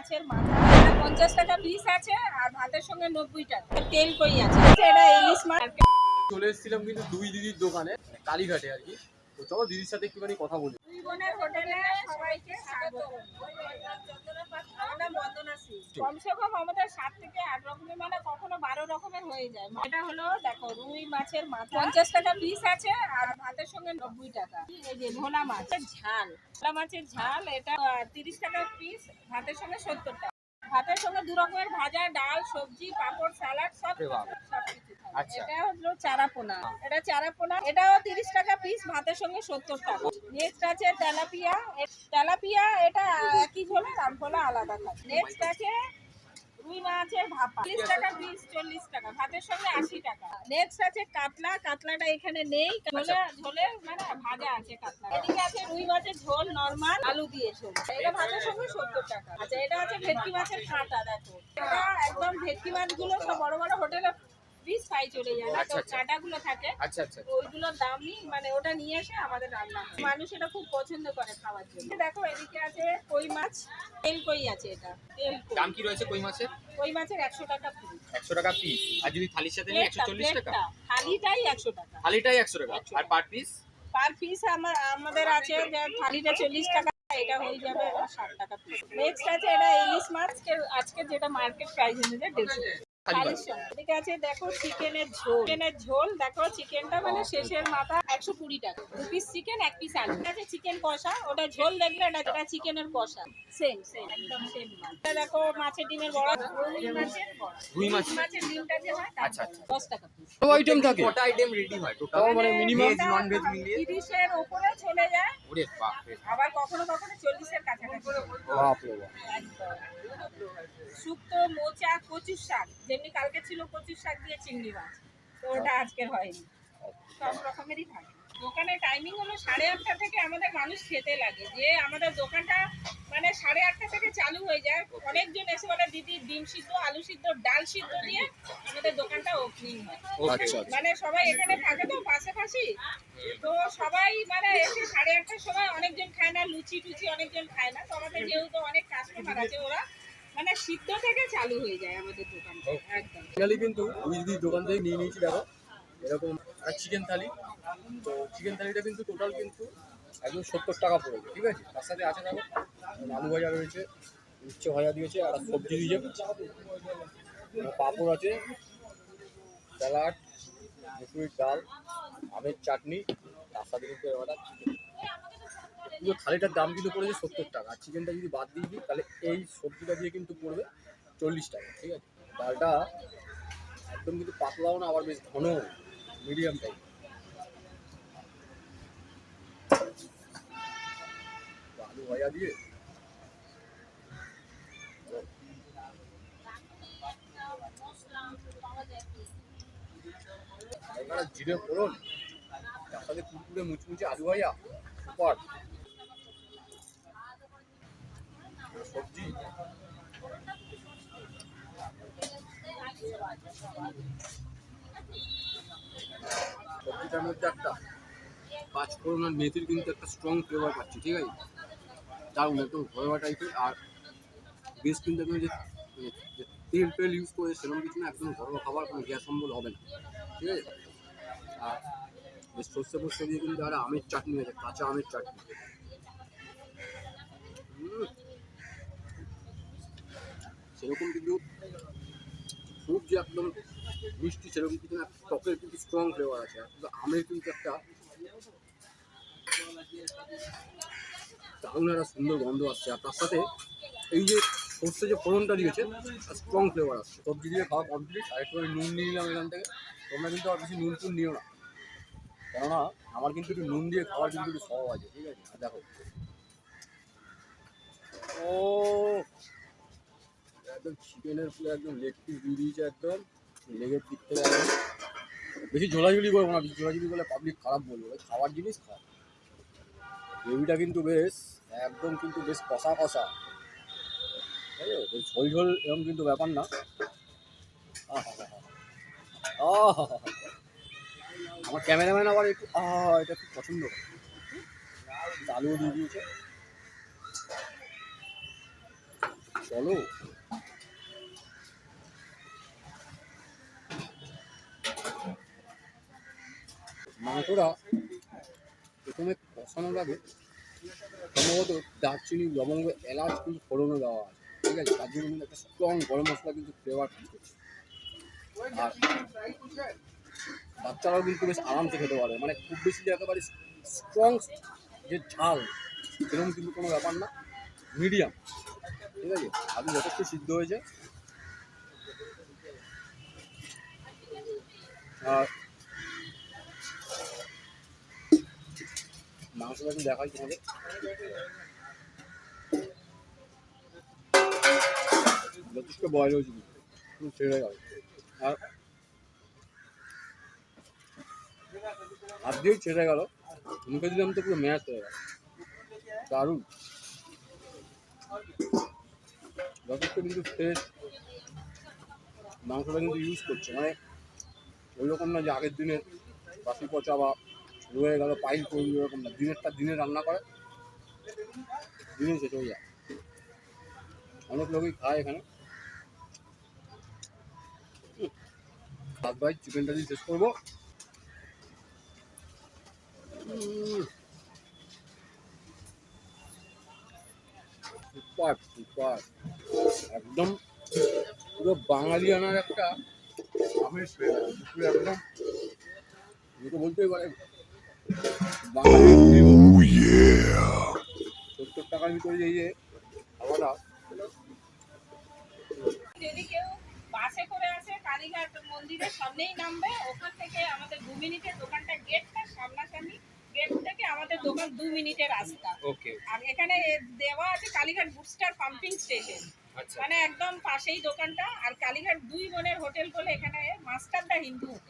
মাছের মাথা। পঞ্চাশ টাকা পিস আছে আর ভাতের সঙ্গে নব্বই টাকা তেল কই আছে? এটা ইলিশ মাছ। চলে এসেছিলাম কিন্তু দুই দিদির দোকানে কালীঘাটে আর কি। তো চলো দিদির সাথে একটুখানি কথা বলি। দুই বোনের হোটেলে সবাইকে স্বাগত। কমসে কম আমাদের সাত থেকে আট রকমের মানে কখনো বারো রকমের হয়ে যায়। এটা হলো দেখো রুই মাছের মাথা। পঞ্চাশ টাকা পিস আছে আর ভাতের সঙ্গে নব্বই টাকা। এই যে ভোলা মাছের ঝাল। ভোলা মাছের ঝাল এটা তিরিশ টাকা পিস ভাতের সঙ্গে সত্তর টাকা। ভাতের সঙ্গে দু রকমের ভাজা ডাল সবজি পাঁপড় সালাড সব আরে আচ্ছা। এটা হলো চারাপোনা। এটা চারাপোনা। এটাও তিরিশ টাকা পিস ভাতের সঙ্গে সত্তর টাকা। নেক্সট আছে তেলাপিয়া। তেলাপিয়া এটা একই ঝোলে আলাদা থাকে নেক্সট আছে রুই মাছের ভাপা। টাকা পিস চল্লিশ টাকা। ভাতের সঙ্গে আশি টাকা। নেক্সট আছে কাতলা। কাতলাটা এখানে নেই। ঝোলে ঝোলে মানে ভাজা আছে কাতলা। এদিকে আছে রুই মাছের ঝোল নর্মাল আলু দিয়ে ঝোল। এটা ভাতের সঙ্গে সত্তর টাকা। আচ্ছা এটা আছে ভেটকি মাছের কাঁটা দেখো। এটা একদম ভেটকি মাছগুলো সব বড় বড় হোটেলে পিস আচ্ছা, চলে আচ্ছা, যায় আচ্ছা, থাকে দামই মানে ওটা নিয়ে এসে আমাদের রান্না মানুষ এটা খুব পছন্দ করে খাওয়ার জন্য। দেখো এদিকে আছে কই মাছ? তেল কই আছে এটা দাম কি রয়েছে কই মাছের? কই মাছের 100 টাকা পিস টাকা পিস আর যদি থালির সাথে টাকা? থালিটাই 100 টাকা। থালিটাই 100 টাকা। আর পার পিস পার পিস আমার আমাদের আছে থালিটা 40 টাকা এটা হয়ে যাবে 60 টাকা পিস নেক্সট আছে এটা ইলিশ মাছ আজকে যেটা মার্কেট প্রাইস অনুযায়ী আছে দেখো চিকেনের ঝোল। চিকেনের ঝোল দেখো চিকেনটা মানে শেষের মাথা একশো কুড়ি টাকা। দু পিস চিকেন এক পিস আলু। আছে চিকেন কষা ওটা ঝোল দেখলে এটা যেটা চিকেনের কষা। সেম সেম একদম সেম এটা দেখো মাছের ডিমের বড়া রুই মাছের বড়া। রুই মাছ। মাছের ডিমটা যে হয় আচ্ছা, বড়া। দশ টাকা পিস কত আইটেম থাকে। কটা আইটেম রেডি হয় টোটাল মানে মিনিমাম নন ভেজ মিলিয়ে? তিরিশের উপরে চলে যায়। ওরে বাপ রে আবার কখনো কখনো চল্লিশের কাছাকাছি। বাপ। রে বাপ শুক্তো মোচা কচুর শাক। যেমনি কালকে ছিল কচুর শাক দিয়ে চিংড়ি মাছ তো ওটা আজকের হয়নি। সব রকমেরই থাকে। দোকানের টাইমিং হলো সাড়ে আটটা থেকে আমাদের মানুষ খেতে লাগে। যে আমাদের দোকানটা মানে সাড়ে আটটা থেকে চালু হয়ে যায়। অনেকজন এসে বলে দিদি ডিম সিদ্ধ আলু সিদ্ধ ডাল সিদ্ধ দিয়ে আমাদের দোকানটা ওপেনিং হয়। আচ্ছা মানে সবাই এখানে থাকে তো পাশাপাশি। তো সবাই মানে এসে সাড়ে আটটার সময় অনেকজন খায় না লুচি টুচি অনেকজন খায় না। তো আমাদের যেহেতু অনেক কাস্টমার আছে ওরা মানে সিদ্ধ থেকে চালু হয়ে যায় আমাদের দোকানটা একদম। ফাইনালি কিন্তু ওই দিদির দোকান থেকে নিয়ে নিয়েছি দেখো এরকম একটা চিকেন থালি তো চিকেন থালিটা কিন্তু টোটাল কিন্তু একদম সত্তর টাকা পড়েছে ঠিক আছে? তার সাথে আছে দেখো আলু ভাজা রয়েছে উচ্ছে ভাজা দিয়েছে আর সবজি দিয়েছে। পাঁপড় আছে স্যালাড মুসুরির ডাল আমের চাটনি তার সাথে কিন্তু চিকেন পুরো থালিটার দাম কিন্তু পড়েছে সত্তর টাকা। চিকেনটা যদি বাদ দিয়ে দিই, তাহলে এই সবজিটা দিয়ে কিন্তু পড়বে চল্লিশ টাকা, ঠিক আছে? ডালটা একদম কিন্তু পাতলাও না, আবার বেশ ঘন মিডিয়াম টাইপ আলু ভাজা দিয়ে জিরে ফোড়ন, তার সাথে কুকুরে মুচমুচে আলু ভাজা সুপার সবজি সবজিটার মধ্যে একটা পাঁচ ফোড়ন আর মেথির কিন্তু একটা স্ট্রং ফ্লেভার পাচ্ছি, ঠিক আছে? দারুণ, একদম ঘরোয়া টাইপের আর বেশ কিন্তু একদম যে যে তেল ফেল ইউজ করে সেরকম কিছু না, একদম ঘরোয়া খাবার, কোনো গ্যাস অম্বল হবে না, ঠিক আছে? আর বেশ সর্ষে ফর্ষে দিয়ে কিন্তু আর আমের চাটনি আছে, কাঁচা আমের চাটনি। সেরকম কিন্তু খুব যে একদম মিষ্টি, সেরকম কিন্তু না টকের কিন্তু স্ট্রং ফ্লেভার আছে। কিন্তু আমের কিন্তু একটা দারুণ একটা সুন্দর গন্ধ আসছে। আর তার সাথে এই যে সর্ষে যে ফোড়নটা দিয়েছে স্ট্রং ফ্লেভার আসছে। সবজি দিয়ে খাওয়া কমপ্লিট আর একটু নুন নিয়ে নিলাম এখান থেকে। তোমরা কিন্তু আর বেশি নুন টুন নিও না। কেননা, আমার কিন্তু একটু নুন দিয়ে খাওয়ার কিন্তু একটু স্বভাব আছে, ঠিক আছে? দেখো। ও একদম চিকেনের পুরো একদম লেগ পিস দিয়ে দিয়েছে একদম। লেগের দিক থেকে বেশি ঝোলাঝুলি করব না ঝোলাঝুলি করলে পাবলিক খারাপ বলবে। খাওয়ার জিনিস খাওয়া গ্রেভিটা কিন্তু বেশ, একদম কিন্তু বেশ কষা কষা। ঠিক আছে ঝোল ঝোল এরকম কিন্তু ব্যাপার না। আমার ক্যামেরাম্যান আবার একটু এটা খুব পছন্দ। আলুও দিয়ে দিয়েছে। চলো। মাংসটা প্রথমে কষানোর আগে সম্ভবত দারচিনি, লবঙ্গ, এলাচ কিন্তু ফোড়নো দেওয়া আছে, ঠিক আছে? তার জন্য কিন্তু একটা স্ট্রং গরম মশলা কিন্তু ফ্লেভার করছে আর বাচ্চারাও কিন্তু বেশ আরামসে খেতে পারে মানে খুব বেশি একেবারে স্ট্রং যে ঝাল, সেরকম কিন্তু কোনো ব্যাপার না। মিডিয়াম ঠিক আছে? আলু যথেষ্ট সিদ্ধ হয়েছে। আর মাংসটা একটু দেখাই তোমাদের। যথেষ্ট বয়ল হয়েছে কিন্তু। পুরো ছেড়ে গেল। আর হাত দিয়েই ছেড়ে গেল। মুখে দিলাম তো পুরো ম্যাচ হয়ে গেল। দারুণ। যথেষ্ট কিন্তু ফ্রেশ মাংসটা কিন্তু ইউজ করছে। মানে ওই রকম না যে আগের দিনের বাসি পচা বা রয়ে গেল পাইল করবি ওরকম না দিনেরটা দিনে রান্না করে দিনে শেষ হয়ে যায় অনেক লোকই খায় এখানে। ভাত ভাই, চিকেনটা দিয়ে শেষ করব। সুপার একদম পুরো বাঙালিয়ানার একটা আমের ফ্লেভার পুরো একদম বলতেই পারে বাঙালি সত্তর টাকার ভিতরে এই যে খাওয়াটা যদি কেউ বাসে করে আসে কালীঘাট মন্দিরের সামনেই নামবে ওখান থেকে আমাদের দু মিনিটের দোকানটা গেটটা সামনাসামনি গেট থেকে আমাদের দোকান দু মিনিটের রাস্তা। ওকে। আর এখানে দেওয়া আছে কালীঘাট বুস্টার পাম্পিং স্টেশন। আচ্ছা। মানে একদম পাশেই দোকানটা আর কালীঘাট দুই বোনের হোটেল বলে এখানে মাস্টারদা হিন্দু হোটেল।